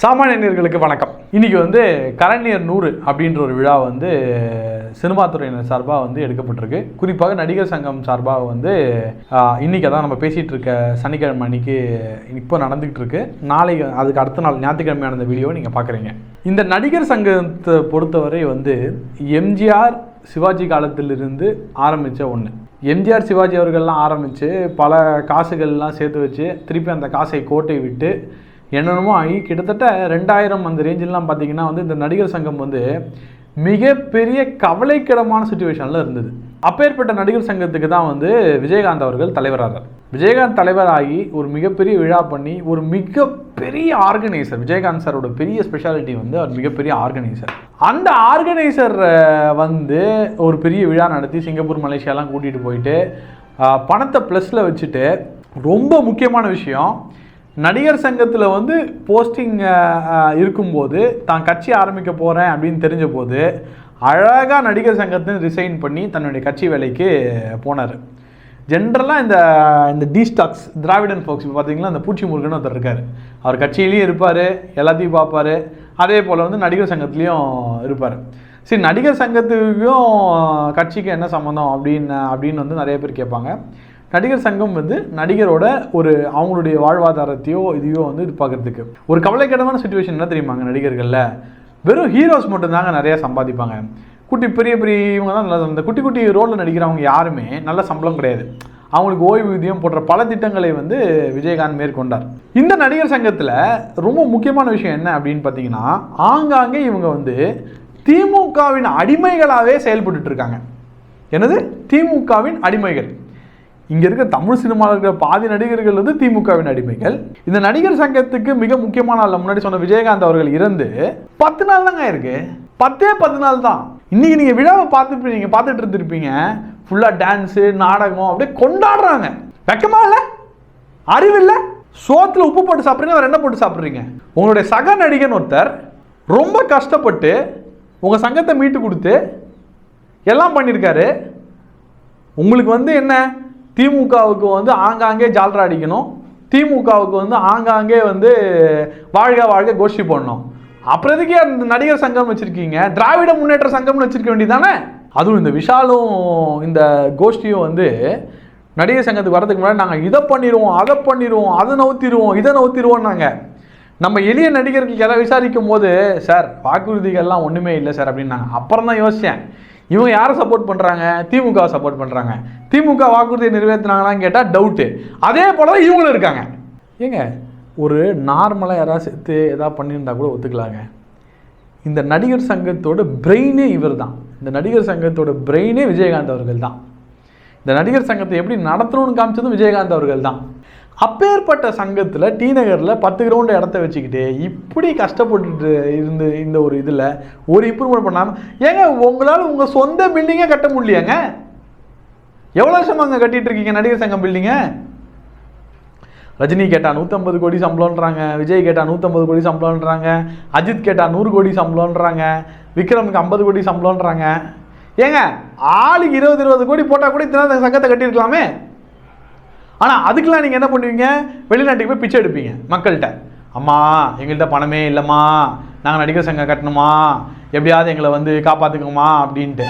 சாமானியர்களுக்கு வணக்கம். இன்னைக்கு வந்து கலைஞர் நூறு அப்படின்ற ஒரு விழா வந்து சினிமா துறையினர் சார்பாக வந்து எடுக்கப்பட்டிருக்கு. குறிப்பாக நடிகர் சங்கம் சார்பாக வந்து இன்றைக்கி தான் நம்ம பேசிகிட்டு இருக்க சனிக்கிழமை அன்னைக்கு இப்போ நடந்துகிட்டு இருக்கு. நாளைக்கு அதுக்கு அடுத்த நாள் ஞாயிற்றுக்கிழமையான அந்த வீடியோ நீங்கள் பார்க்குறீங்க இந்த நடிகர் சங்கத்தை பொறுத்தவரை வந்து எம்ஜிஆர் சிவாஜி காலத்திலிருந்து ஆரம்பித்த ஒன்று எம்ஜிஆர் சிவாஜி அவர்கள்லாம் ஆரம்பித்து பல காசுகள்லாம் சேர்த்து வச்சு திருப்பி அந்த காசை கோட்டை விட்டு என்னென்னமோ ஆகி கிட்டத்தட்ட ரெண்டாயிரம் அந்த ரேஞ்செல்லாம் பார்த்தீங்கன்னா வந்து இந்த நடிகர் சங்கம் வந்து மிகப்பெரிய கவலைக்கிடமான சுச்சுவேஷனில் இருந்தது. அப்பேற்பட்ட நடிகர் சங்கத்துக்கு தான் வந்து விஜயகாந்த் அவர்கள் தலைவராகிறார் விஜயகாந்த் தலைவராகி ஒரு மிகப்பெரிய விழா பண்ணி ஒரு மிகப்பெரிய ஆர்கனைசர் விஜயகாந்த் சாரோட பெரிய ஸ்பெஷாலிட்டி வந்து அவர் மிகப்பெரிய ஆர்கனைசர் அந்த ஆர்கனைசர் வந்து ஒரு பெரிய விழா நடத்தி சிங்கப்பூர் மலேசியாலாம் கூட்டிகிட்டு போயிட்டு பணத்தை ப்ளஸில் வச்சுட்டு ரொம்ப முக்கியமான விஷயம் நடிகர் சங்கத்தில் வந்து போஸ்டிங் இருக்கும்போது தான் கட்சி ஆரம்பிக்க போகிறேன் அப்படின்னு தெரிஞ்ச போது அழகாக நடிகர் சங்கத்தின் ரிசைன் பண்ணி தன்னுடைய கட்சி வேலைக்கு போனார். ஜென்ரலாக இந்த இந்த டி ஸ்டாக்ஸ் திராவிடன் ஃபோக்ஸ் இப்போ பார்த்தீங்கன்னா அந்த பூச்சி முருகன் ஒருத்தர் இருக்கார். அவர் கட்சியிலையும் இருப்பார் எல்லாத்தையும் பார்ப்பார். அதே போல் வந்து நடிகர் சங்கத்துலேயும் இருப்பார். சரி நடிகர் சங்கத்துக்கும் கட்சிக்கு என்ன சம்மந்தம் அப்படின்னு அப்படின்னு வந்து நிறைய பேர் கேட்பாங்க. நடிகர் சங்கம் வந்து நடிகரோட ஒரு அவங்களுடைய வாழ்வாதாரத்தையோ இதையோ வந்து இது பார்க்கறதுக்கு ஒரு கவலைக்கிடமான சுச்சுவேஷன் என்ன தெரியுமாங்க நடிகர்களில்? வெறும் ஹீரோஸ் மட்டும்தாங்க நிறையா சம்பாதிப்பாங்க. குட்டி பெரிய பெரிய இவங்க தான் நல்லா இந்த குட்டி குட்டி ரோலில் நடிக்கிறவங்க யாருமே நல்ல சம்பளம் கிடையாது. அவங்களுக்கு ஓய்வூதியம் போன்ற பல திட்டங்களை வந்து விஜயகாந்த் மேற்கொண்டார். இந்த நடிகர் சங்கத்தில் ரொம்ப முக்கியமான விஷயம் என்ன அப்படின்னு பார்த்தீங்கன்னா ஆங்காங்கே இவங்க வந்து திமுகவின் அடிமைகளாகவே செயல்பட்டுட்டு இருக்காங்க. திமுகவின் அடிமைகள். இங்க இருக்க தமிழ் சினிமாவில் இருக்கிற பாதி நடிகர்கள் வந்து திமுகவின் அடிமைகள். இந்த நடிகர் சங்கத்துக்கு மிக முக்கியமான நாள் முன்னாடி சொன்ன விஜயகாந்த் அவர்கள் இறந்து பத்து நாள் தாங்க இருக்கு பத்தே பத்து நாள் தான். இன்னைக்கு நீங்க விழாவை பார்த்துருப்பீங்க நீங்க பார்த்துட்டு இருந்திருப்பீங்க. ஃபுல்லா டான்ஸு நாடகம் அப்படியே கொண்டாடுறாங்க. வெக்கமா இல்லை? அறிவில்லை சோத்துல உப்பு போட்டு சாப்பிட்றீங்க அவர் என்ன போட்டு சாப்பிட்றீங்க? உங்களுடைய சக நடிகன் ஒருத்தர் ரொம்ப கஷ்டப்பட்டு உங்க சங்கத்தை மீட்டு கொடுத்து எல்லாம் பண்ணியிருக்காரு. உங்களுக்கு வந்து என்ன? திமுகவுக்கு வந்து ஆங்காங்கே ஜால்ரா அடிக்கணும். திமுகவுக்கு வந்து ஆங்காங்கே வந்து வாழ்க வாழ்க கோஷ்டி போடணும். அப்புறம் எதுக்கே அந்த நடிகர் சங்கம் வச்சுருக்கீங்க? திராவிட முன்னேற்ற சங்கம்னு வச்சிருக்க வேண்டியதானே அதுவும் இந்த விஷாலும் இந்த கோஷ்டியும் வந்து நடிகர் சங்கத்துக்கு வரதுக்கு முன்னாடி நாங்கள் இதை பண்ணிடுவோம் அதை பண்ணிடுவோம் அதை நவுத்திடுவோம் இதை நவுத்திடுவோம் நாங்கள் நம்ம எளிய நடிகர்களுக்கு எதை விசாரிக்கும் போது சார் வாக்குறுதிகள்லாம் ஒன்றுமே இல்லை சார் அப்படின்னாங்க. அப்புறம் தான் யோசித்தேன் இவங்க யாரை சப்போர்ட் பண்ணுறாங்க திமுகவை சப்போர்ட் பண்ணுறாங்க திமுக வாக்குறுதியை நிறைவேற்றினாங்களான்னு கேட்டால் டவுட்டு அதே போல தான் இவங்களும் இருக்காங்க. ஏங்க ஒரு நார்மலாக யாராவது சேர்த்து எதாவது பண்ணியிருந்தா கூட ஒத்துக்கலாங்க. இந்த நடிகர் சங்கத்தோட பிரெயினே இவர் தான் இந்த நடிகர் சங்கத்தோட பிரெயினே விஜயகாந்த் அவர்கள் தான் இந்த நடிகர் சங்கத்தை எப்படி நடத்தணும்னு காமிச்சதும் விஜயகாந்த் அவர்கள் தான் அப்பேற்பட்ட சங்கத்தில் டி நகரில் பத்து கிரவுண்டு இடத்த வச்சுக்கிட்டு இப்படி கஷ்டப்பட்டுட்டு இருந்து இந்த ஒரு இதில் ஒரு இம்ப்ரூவ்மெண்ட் பண்ணாமல் ஏங்க உங்களால் உங்கள் சொந்த பில்டிங்கே கட்ட முடியலையாங்க? எவ்வளோ வருஷமா அங்கே கட்டிட்டு இருக்கீங்க நடிகர் சங்கம் பில்டிங்க ரஜினி கேட்டால் நூற்றம்பது கோடி சம்பளம்ன்றாங்க விஜய் கேட்டால் நூற்றம்பது கோடி சம்பளம்ன்றாங்க அஜித் கேட்டால் நூறு கோடி சம்பளம்ன்றாங்க விக்ரமுக்கு ஐம்பது கோடி சம்பளம்ன்றாங்க. ஏங்க ஆளுக்கு இருபது இருபது கோடி போட்டால் கூட இத்தனை சங்கத்தை கட்டியிருக்கலாமே? ஆனால் அதுக்கெலாம் நீங்கள் என்ன பண்ணுவீங்க? வெளிநாட்டுக்கு போய் பிச்சை எடுப்பீங்க மக்கள்கிட்ட. அம்மா எங்கள்கிட்ட பணமே இல்லைம்மா. நாங்கள் நடிகர் சங்கம் கட்டணுமா? எப்படியாவது எங்களை வந்து காப்பாற்றுக்குமா அப்படின்ட்டு.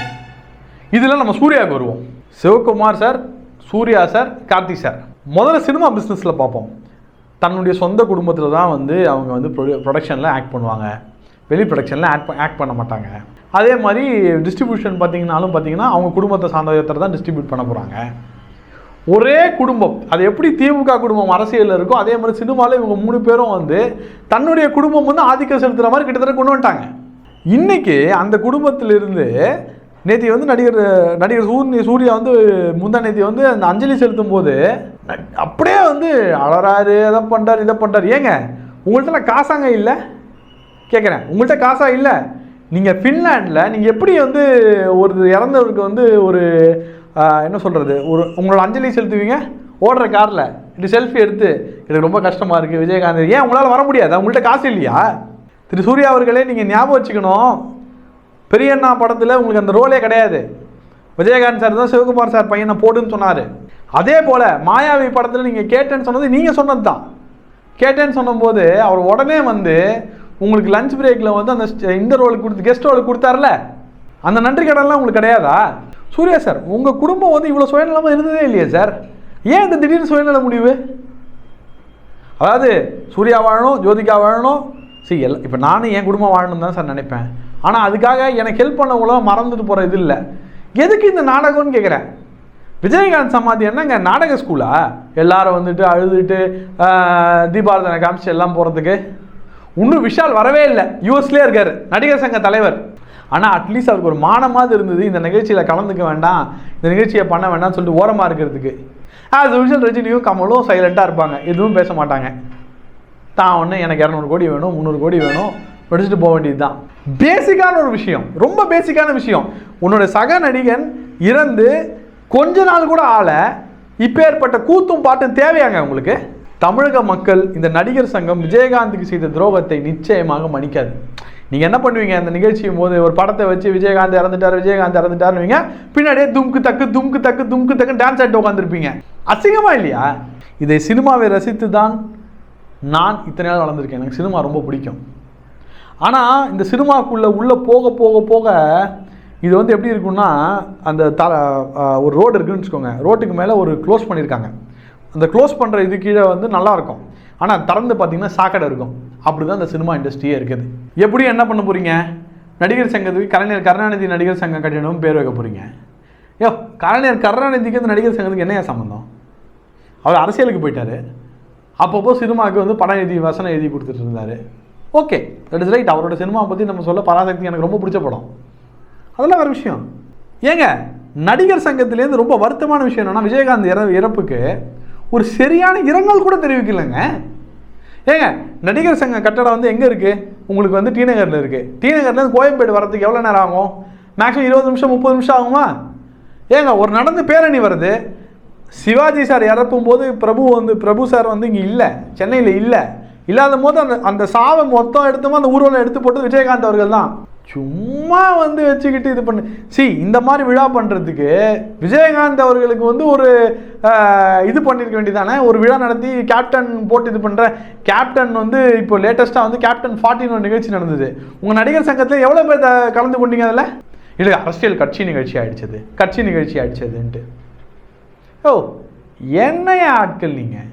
இதில் நம்ம சூர்யாவுக்கு வருவோம். Sivakumar sir Suriya sir Karthik sir. முதல்ல சினிமா பிஸ்னஸில் பார்ப்போம். தன்னுடைய சொந்த குடும்பத்தில் தான் வந்து அவங்க வந்து ப்ரொடக்ஷனில் ஆக்ட் பண்ணுவாங்க. வெளி ப்ரொடக்ஷனில் ஆக்ட் ஆக்ட் பண்ண மாட்டாங்க. அதே மாதிரி டிஸ்ட்ரிபியூஷன் பார்த்தீங்கன்னாலும் பார்த்தீங்கன்னா அவங்க குடும்பத்தை சார்ந்த தான் டிஸ்ட்ரிபியூட் பண்ண போகிறாங்க ஒரே குடும்பம். அது எப்படி திமுக குடும்பம் அரசியலில் இருக்கோ அதே மாதிரி சினிமாவில் இவங்க மூணு பேரும் வந்து தன்னுடைய குடும்பம் வந்து ஆதிக்கம் செலுத்துகிற மாதிரி கிட்டத்தட்ட கொண்டு வந்துட்டாங்க. இன்னைக்கு அந்த குடும்பத்திலிருந்து நேத்தி வந்து நடிகர் நடிகர் சூரிய சூர்யா வந்து முந்தா நேத்தி வந்து அந்த அஞ்சலி செலுத்தும் போது அப்படியே வந்து அழறாரு அதை பண்ணுறாரு இதை பண்ணுறாரு ஏங்க உங்கள்கிட்ட காசாங்க இல்லை? கேட்குறேன் உங்கள்கிட்ட காசா இல்லை? நீங்கள் ஃபின்லாண்டில் நீங்கள் எப்படி வந்து ஒரு இறந்தவருக்கு வந்து ஒரு என்ன சொல்கிறது ஒரு உங்களோட அஞ்சலி செலுத்துவீங்க ஓடுற காரில் இப்படி செல்ஃபி எடுத்து எனக்கு ரொம்ப கஷ்டமாக இருக்குது விஜயகாந்த். ஏன் உங்களால் வர முடியாது? உங்கள்கிட்ட காசு இல்லையா? திரு சூர்யா அவர்களே நீங்கள் ஞாபகம் வச்சுக்கணும். பெரியண்ணா படத்தில் உங்களுக்கு அந்த ரோலே கிடையாது. விஜயகாந்த் சார் தான் சிவகுமார் சார் பையனை போடுன்னு சொன்னார். அதே போல் மாயாவி படத்தில் நீங்கள் கேட்டேன்னு சொன்னது நீங்கள் சொன்னது தான். கேட்டேன்னு சொன்னபோது அவர் உடனே வந்து உங்களுக்கு லஞ்ச் பிரேக்கில் வந்து அந்த இந்த ரோலுக்கு கொடுத்து கெஸ்ட் ரோலுக்கு கொடுத்தாருல? அந்த நன்றி கடன்லாம் உங்களுக்கு கிடையாதா? சூர்யா சார் உங்கள் குடும்பம் வந்து இவ்வளோ சுயநலமாக இருந்ததே இல்லையே சார். ஏன் இந்த திடீர்னு சுயநல முடிவு? அதாவது சூர்யா வாழணும் ஜோதிகா வாழணும். சரி எல்லாம் இப்போ நானும் என் குடும்பம் வாழணும் தான் சார் நினைப்பேன். ஆனால் அதுக்காக எனக்கு ஹெல்ப் பண்ணவங்களும் மறந்துட்டு போகிற இது இல்லை. எதுக்கு இந்த நாடகம்னு கேட்குறேன் விஜயகாந்த் சமாதி என்னங்க நாடக ஸ்கூலா எல்லாரும் வந்துட்டு அழுதுட்டு தீபாரதனை காமிச்சு எல்லாம் போகிறதுக்கு இன்னும் விஷால் வரவே இல்லை. யூஎஸ்லேயே இருக்கார் நடிகர் சங்க தலைவர். ஆனால் அட்லீஸ்ட் அவருக்கு ஒரு மானமாவது இருந்தது. இந்த நிகழ்ச்சியில் கலந்துக்க வேண்டாம். இந்த நிகழ்ச்சியை பண்ண வேண்டாம்னு சொல்லிட்டு ஓரமாக இருக்கிறதுக்கு. ஆஸ் யூஷுவல் ரஜினியும் கமலும் சைலண்ட்டாக இருப்பாங்க. எதுவும் பேச மாட்டாங்க. தான் ஒன்று எனக்கு இரநூறு கோடி வேணும் முந்நூறு கோடி வேணும். படிச்சுட்டு போக வேண்டியது தான். பேசிக்கான ஒரு விஷயம். ரொம்ப பேசிக்கான விஷயம். உன்னோட சக நடிகன் இறந்து கொஞ்ச நாள் கூட ஆள. இப்பேற்பட்ட கூத்தும் பாட்டும் தேவையாங்க உங்களுக்கு? தமிழக மக்கள் இந்த நடிகர் சங்கம் விஜயகாந்துக்கு செய்த துரோகத்தை நிச்சயமாக மன்னிக்காது. நீங்க என்ன பண்ணுவீங்க? அந்த நிகழ்ச்சியும் போது ஒரு படத்தை வச்சு விஜயகாந்த் இறந்துட்டார் விஜயகாந்த் இறந்துட்டாருவீங்க பின்னாடியே தும்க்கு தக்கு தும்க்கு தக்கு தும்க்கு தக்கு டான்ஸ் ஆகிட்டு உட்காந்துருப்பீங்க அசிங்கமா இல்லையா? இதை சினிமாவை ரசித்து தான் நான் இத்தனை நாள் வளர்ந்துருக்கேன். எனக்கு சினிமா ரொம்ப பிடிக்கும். ஆனால் இந்த சினிமாவுக்குள்ளே உள்ளே போக போக போக இது வந்து எப்படி இருக்குன்னா அந்த த ஒரு ரோடு இருக்குன்னு வச்சுக்கோங்க. ரோட்டுக்கு மேலே ஒரு க்ளோஸ் பண்ணியிருக்காங்க. அந்த க்ளோஸ் பண்ணுற இது கீழே வந்து நல்லாயிருக்கும் ஆனால் திறந்து பார்த்தீங்கன்னா சாக்கடை இருக்கும். அப்படி தான் இந்த சினிமா இண்டஸ்ட்ரியே இருக்குது. எப்படி என்ன பண்ண போகிறீங்க நடிகர் சங்கத்துக்கு கலைஞர் கருணாநிதி நடிகர் சங்கம் கட்டிடமும் பேர் வைக்க போகிறீங்க யோ கலைஞர் கருணாநிதிக்கு இந்த நடிகர் சங்கத்துக்கு என்னையா சம்மந்தம் அவர் அரசியலுக்கு போயிட்டாரு. அப்பப்போ சினிமாவுக்கு வந்து படம் எழுதி வசனம் எழுதி கொடுத்துட்டு இருந்தாரு. ஓகே தட் இஸ் ரைட் அவரோட சினிமாவை பற்றி நம்ம சொல்ல பராசக்தி எனக்கு ரொம்ப பிடிச்ச படம். அதெல்லாம் வேறு விஷயம். ஏங்க நடிகர் சங்கத்திலேருந்து ரொம்ப வருத்தமான விஷயம் என்னென்னா விஜயகாந்த் இற இறப்புக்கு ஒரு சரியான இரங்கல் கூட தெரிவிக்கலைங்க. ஏங்க நடிகர் சங்க கட்டடம் வந்து எங்கே இருக்குது உங்களுக்கு வந்து டி நகரில் இருக்குது டி நகர்லேருந்து கோயம்பேடு வரதுக்கு எவ்வளோ நேரம் ஆகும்? மேக்ஸிமம் இருபது நிமிஷம் முப்பது நிமிஷம் ஆகுமா? ஏங்க ஒரு நடந்து பேரணி வருது. சிவாஜி சார் இறப்பும் போது பிரபு வந்து பிரபு சார் வந்து இங்கே இல்லை. சென்னையில் இல்லை. இல்லாத போது அந்த அந்த சாவை மொத்தம் எடுத்தோமோ? அந்த ஊர்வலம் எடுத்து போட்டு விஜயகாந்த் அவர்கள் தான். சும்மா வந்து வச்சுக்கிட்டு இது பண்ணு. சி இந்த மாதிரி விழா பண்ணுறதுக்கு விஜயகாந்த் அவர்களுக்கு வந்து ஒரு இது பண்ணியிருக்க வேண்டியதானே ஒரு விழா நடத்தி கேப்டன் போட்டு இது பண்ணுற கேப்டன் வந்து இப்போ லேட்டஸ்ட்டாக வந்து கேப்டன் ஃபார்ட்டின் ஒரு நிகழ்ச்சி நடந்தது. உங்கள் நடிகர் சங்கத்தில் எவ்வளோ பேர் கலந்து கொண்டீங்க அதில்? இல்லை அரசியல் கட்சி நிகழ்ச்சி ஆயிடுச்சது. கட்சி நிகழ்ச்சி ஆயிடுச்சதுன்ட்டு. ஓ என்னைய ஆட்கள் நீங்கள்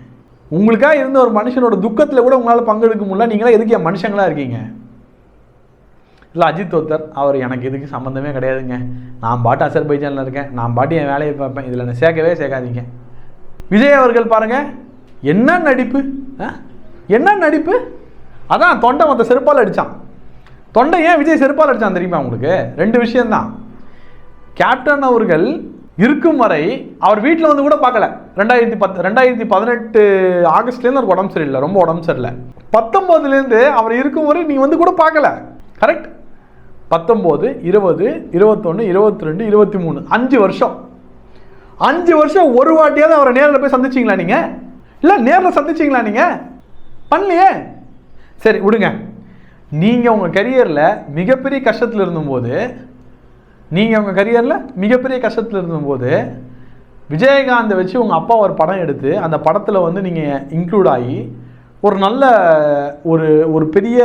உங்களுக்காக இருந்த ஒரு மனுஷனோட துக்கத்தில் கூட உங்களால் பங்கெடுக்க முடியல. நீங்களாம் எதுக்கு என் மனுஷங்களா இருக்கீங்க? இல்லை அஜித் ஒருத்தர் அவர் எனக்கு இதுக்கு சம்மந்தமே கிடையாதுங்க. நான் பாட்டு அசர்பைஜானில் இருக்கேன். நான் பாட்டு என் வேலையை பார்ப்பேன். இதில் என்ன சேர்க்கவே சேர்க்காதீங்க. விஜய் அவர்கள் பாருங்கள் என்ன நடிப்பு? ஆ? என்ன நடிப்பு? அதான் தொண்டை மொத்த செருப்பால் அடித்தான் தொண்டை ஏன் விஜய் செருப்பால் அடித்தான் தெரியுமா உங்களுக்கு? ரெண்டு விஷயம்தான். கேப்டன் அவர்கள் இருக்கும் வரை அவர் வீட்டில் வந்து கூட பார்க்கல. ரெண்டாயிரத்தி பத்து ரெண்டாயிரத்தி பதினெட்டு ஆகஸ்ட்லேருந்து அவருக்கு உடம்பு சரியில்லை. ரொம்ப உடம்பு சரியில்லை. பத்தொம்போதுலேருந்து அவர் இருக்கும் வரை நீங்கள் வந்து கூட பார்க்கல. கரெக்ட் பத்தொம்போது இருபது இருபத்தொன்று இருபத்தி ரெண்டு இருபத்தி மூணு அஞ்சு வருஷம். அஞ்சு வருஷம் ஒரு வாட்டியாவது அவரை நேரில் போய் சந்திச்சிங்களா நீங்கள் இல்லை நேரில் சந்திச்சிங்களா நீங்கள் பண்ணலையே. சரி விடுங்க. நீங்கள் உங்கள் கரியரில் மிகப்பெரிய கஷ்டத்தில் இருந்தபோது நீங்கள் உங்கள் கரியரில் மிகப்பெரிய கஷ்டத்தில் இருந்தபோது விஜயகாந்தை வச்சு உங்கள் அப்பா ஒரு படம் எடுத்து அந்த படத்தில் வந்து நீங்கள் இன்க்ளூட் ஆகி ஒரு நல்ல ஒரு ஒரு பெரிய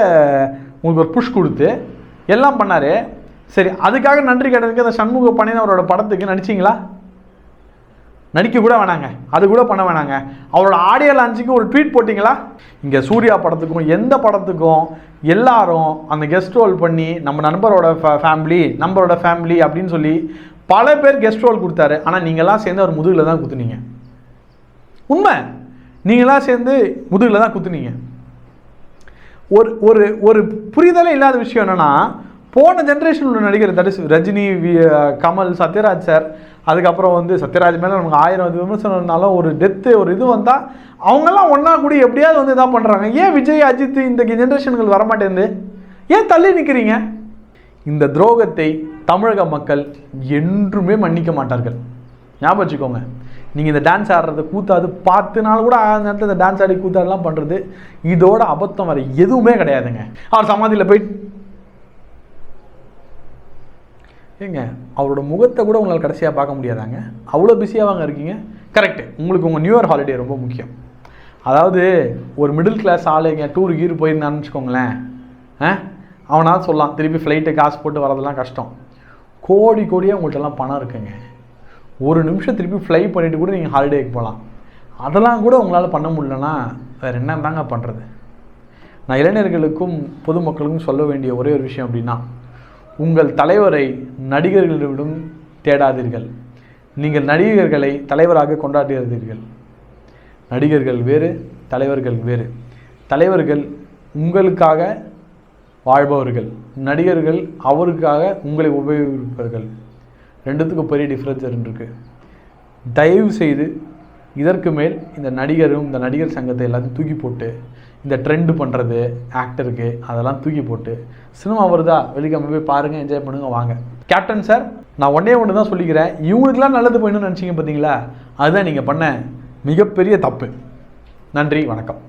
உங்களுக்கு ஒரு புஷ் கொடுத்து எல்லாம் பண்ணார். சரி அதுக்காக நன்றி கேட்டதுக்கு அந்த சண்முக பண்ணின அவரோட படத்துக்கு நடிச்சிங்களா? நடிக்க கூட வேணாங்க. அது கூட பண்ண வேணாங்க. அவரோட ஆடியோ லான்ச்சுக்கு ஒரு ட்வீட் போட்டிங்களா? இங்கே சூர்யா படத்துக்கும் எந்த படத்துக்கும் எல்லாரும் அந்த கெஸ்ட் ரோல் பண்ணி நம்ம நண்பரோட ஃபேமிலி நம்பரோட ஃபேமிலி அப்படின்னு சொல்லி பல பேர் கெஸ்ட் ரோல் கொடுத்தாரு. ஆனால் நீங்களாம் சேர்ந்து அவர் முதுகில் தான் குத்துனீங்க. உண்மை. நீங்களாம் சேர்ந்து முதுகில் தான் குத்துனீங்க. ஒரு ஒரு ஒரு புரிதலே இல்லாத விஷயம் என்னென்னா போன ஜென்ரேஷன் உள்ள நடிகர் தட் இஸ் ரஜினி வி கமல் சத்யராஜ் சார் அதுக்கப்புறம் வந்து சத்யராஜ் மேலே நமக்கு ஆயிரம் விமர்சனம் இருந்தாலும் ஒரு டெத்து ஒரு இது வந்தால் அவங்கெல்லாம் ஒன்றா கூடி எப்படியாவது வந்து இதாக பண்ணுறாங்க ஏன் விஜய் அஜித் இந்த ஜென்ரேஷன்கள் வரமாட்டேங்குது? ஏன் தள்ளி நிற்கிறீங்க இந்த துரோகத்தை தமிழக மக்கள் என்றுமே மன்னிக்க மாட்டார்கள். ஞாபகம் வச்சுக்கோங்க. நீங்கள் இந்த டான்ஸ் ஆடுறத கூத்தாது பத்து நாள் கூட அந்த நேரத்தில் இந்த டான்ஸ் ஆடி கூத்தாடலாம் பண்ணுறது இதோட அபத்தம் வர எதுவுமே கிடையாதுங்க. அவர் சமாதியில் போய் ஏங்க அவரோட முகத்தை கூட உங்களால் கடைசியாக பார்க்க முடியாதாங்க? அவ்வளோ பிஸியாகவாங்க இருக்கீங்க? கரெக்டு உங்களுக்கு உங்கள் நியூ இயர் ஹாலிடே ரொம்ப முக்கியம். அதாவது ஒரு மிடில் கிளாஸ் ஆளுங்க டூர் கீர் போயிருந்தான்னு வச்சுக்கோங்களேன். ஆ? அவனால் சொல்லலாம் திருப்பி ஃப்ளைட்டு காசு போட்டு வரதெல்லாம் கஷ்டம். கோடி கோடியாக உங்கள்கிட்டலாம் பணம் இருக்குங்க. ஒரு நிமிஷம் திருப்பி ஃப்ளை பண்ணிவிட்டு கூட நீங்கள் ஹாலிடேக்கு போகலாம் அதெல்லாம் கூட உங்களால் பண்ண முடியலன்னா வேறு என்ன தாங்க பண்ணுறது நான் இளைஞர்களுக்கும் பொதுமக்களுக்கும் சொல்ல வேண்டிய ஒரே ஒரு விஷயம் அப்படின்னா உங்கள் தலைவரை நடிகர்களிடம் தேடாதீர்கள். நீங்கள் நடிகர்களை தலைவராக கொண்டாடுகிறீர்கள். நடிகர்கள் வேறு தலைவர்கள் வேறு. தலைவர்கள் உங்களுக்காக வாழ்பவர்கள். நடிகர்கள் அவருக்காக உங்களை உபயோகிப்பவர்கள். ரெண்டுத்துக்கும் பெரிய டிஃப்ரென்ஸ் இருந்துருக்கு தயவு செய்து இதற்கு மேல் இந்த நடிகரும் இந்த நடிகர் சங்கத்தை எல்லாத்தையும் தூக்கி போட்டு இந்த ட்ரெண்டு பண்ணுறது ஆக்டருக்கு அதெல்லாம் தூக்கி போட்டு சினிமா வருதா? வெளிக்கிழமை போய் பாருங்கள் என்ஜாய் பண்ணுங்க வாங்க. கேப்டன் சார் நான் ஒன்றே ஒன்று தான் சொல்லிக்கிறேன். இவங்களுக்கெல்லாம் நல்லது போயிடணும்னு நினச்சிங்க பார்த்தீங்களா? அதுதான் நீங்கள் பண்ண மிகப்பெரிய தப்பு. நன்றி வணக்கம்.